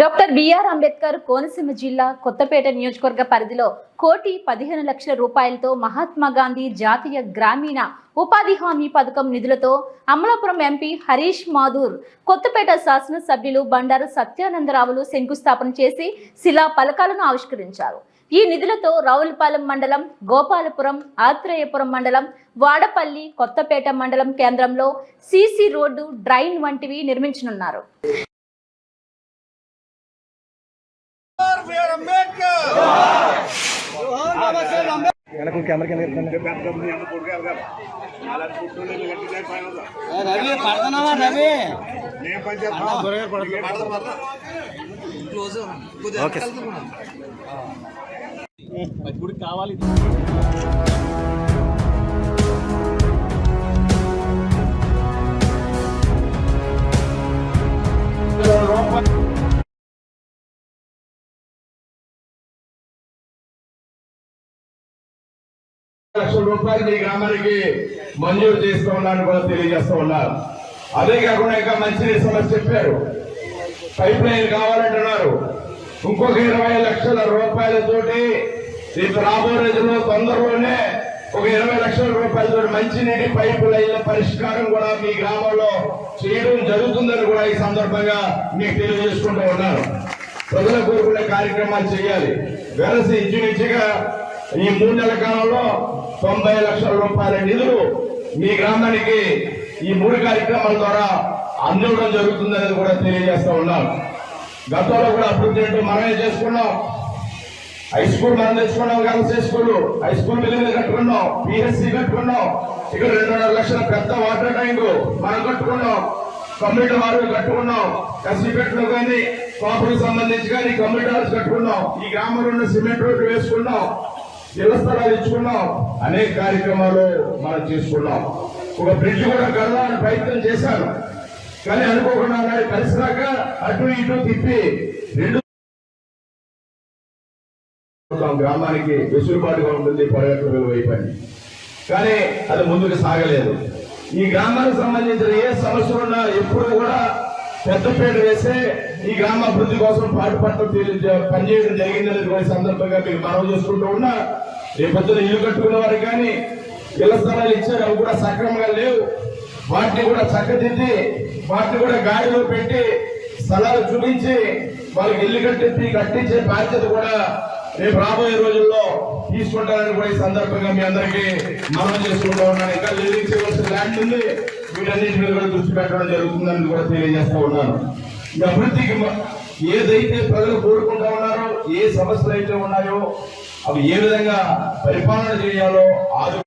Doctor BR Ambedkar Konaseema జిల్లా కొత్తపేట నియోజకవర్గ పరిధిలో కోటి పదిహేను లక్షల రూపాయలతో మహాత్మా గాంధీ జాతీయ గ్రామీణ ఉపాధి హామీ పథకం నిధులతో అమలాపురం ఎంపీ హరీష్ మాధూర్ కొత్తపేట శాసనసభ్యులు బండారు సత్యానందరావులు శంకుస్థాపన చేసి శిలా పలకాలను ఆవిష్కరించారు. ఈ నిధులతో రావులపాలెం మండలం గోపాలపురం ఆత్రేయపురం మండలం వాడపల్లి కొత్తపేట మండలం కేంద్రంలో సీసీ రోడ్డు డ్రైన్ వంటివి నిర్మించనున్నారు. వెనక కెమెరా కింద ఎత్తండి. రవి పడుతున్నావా రవి ఓకే సార్. లక్షల రూపాయలు మీ గ్రామానికి మంజూరు చేస్తూ ఉన్నారని కూడా తెలియజేస్తూ ఉన్నారు. అదే కాకుండా ఇంకా మంచినీటి సమస్య చెప్పారు. పైప్ లైన్ కావాలంటున్నారు. ఇంకొక ఇరవై లక్షల రూపాయలతోటి రేపు రాబోయే రోజుల్లో తొందరలోనే ఒక ఇరవై లక్షల రూపాయలతో మంచినీటి పైపు లైన్ల పరిష్కారం కూడా మీ గ్రామంలో చేయడం జరుగుతుందని కూడా ఈ సందర్భంగా మీకు తెలియజేసుకుంటూ ఉన్నారు. ప్రజల కోరుకునే కార్యక్రమాలు చేయాలి. వెరసి ఇంచుమించుగా ఈ మూడు నెలల కాలంలో తొంభై లక్షల రూపాయల నిధులు మీ గ్రామానికి ఈ మూడు కార్యక్రమాల ద్వారా అందించడం జరుగుతుందనేది కూడా తెలియజేస్తా ఉన్నాం. గతంలో కూడా అభివృద్ధి అంటూ మనమే చేసుకున్నాం. హై స్కూల్ మనం తెచ్చుకున్నాం girls high school. High school building కట్టుకున్నాం. పిఎస్సి కట్టుకున్నాం. ఇక్కడ రెండున్నర లక్షల పెద్ద వాటర్ ట్యాంక్ మనం కట్టుకున్నాం. కంప్యూటర్ వారు కట్టుకున్నాం. కసిపెట్లు కానీ కాపులకు సంబంధించి కానీ కమ్యూనిటీ హౌస్ కట్టుకున్నాం. ఈ గ్రామంలో ఉన్న సిమెంట్ రోడ్డు వేసుకున్నాం. శివస్థలాలు ఇచ్చుకున్నాం. అనేక కార్యక్రమాలు మనం చేసుకున్నాం. ఒక బ్రిడ్జ్ కూడా కడదామని ప్రయత్నం చేశాను. కానీ అనుకోకుండా నాడు కలిసినాక అటు ఇటు తిప్పి రెండు గ్రామానికి వెసులుబాటుగా ఉంటుంది పర్యాటక విలువ అయిపోయింది కానీ అది ముందుకు సాగలేదు. ఈ గ్రామానికి సంబంధించిన ఏ సమస్యలు ఉన్నా ఎప్పుడు కూడా పెద్దపేట వేస్తే ఈ గ్రామ అభివృద్ధి కోసం పాటుపడటం తెలి- పనిచేయడం జరిగిందనేది కూడా సందర్భంగా మీరు మనవి చేసుకుంటూ ఉన్నా. రేపొద్దున ఇల్లు కట్టుకున్న వారికి కానీ ఇళ్ళ స్థలాలు ఇచ్చారు. అవి కూడా సక్రమంగా లేవు. వాటిని కూడా చక్కదిద్ది వాటిని కూడా గాడిలో పెట్టి స్థలాలు చూపించి వాళ్ళకి ఇల్లు కట్టించి కట్టించే బాధ్యత కూడా రేపు రాబోయే రోజుల్లో తీసుకుంటారని కూడా ఈ సందర్భంగా మీ అందరికీ మనం చేసుకుంటూ ఉన్నాను. ఇంకా లివింగ్ ల్యాండ్ ఉంది. వీటన్నిటి మీద కూడా దృష్టి పెట్టడం జరుగుతుందని కూడా తెలియజేస్తా ఉన్నాను. ఈ అభివృద్ధికి ఏదైతే ప్రజలు కోరుకుంటా ఉన్నారో ఏ సమస్యలు అయితే ఉన్నాయో అవి ఏ విధంగా పరిపాలన చేయాలో ఆదు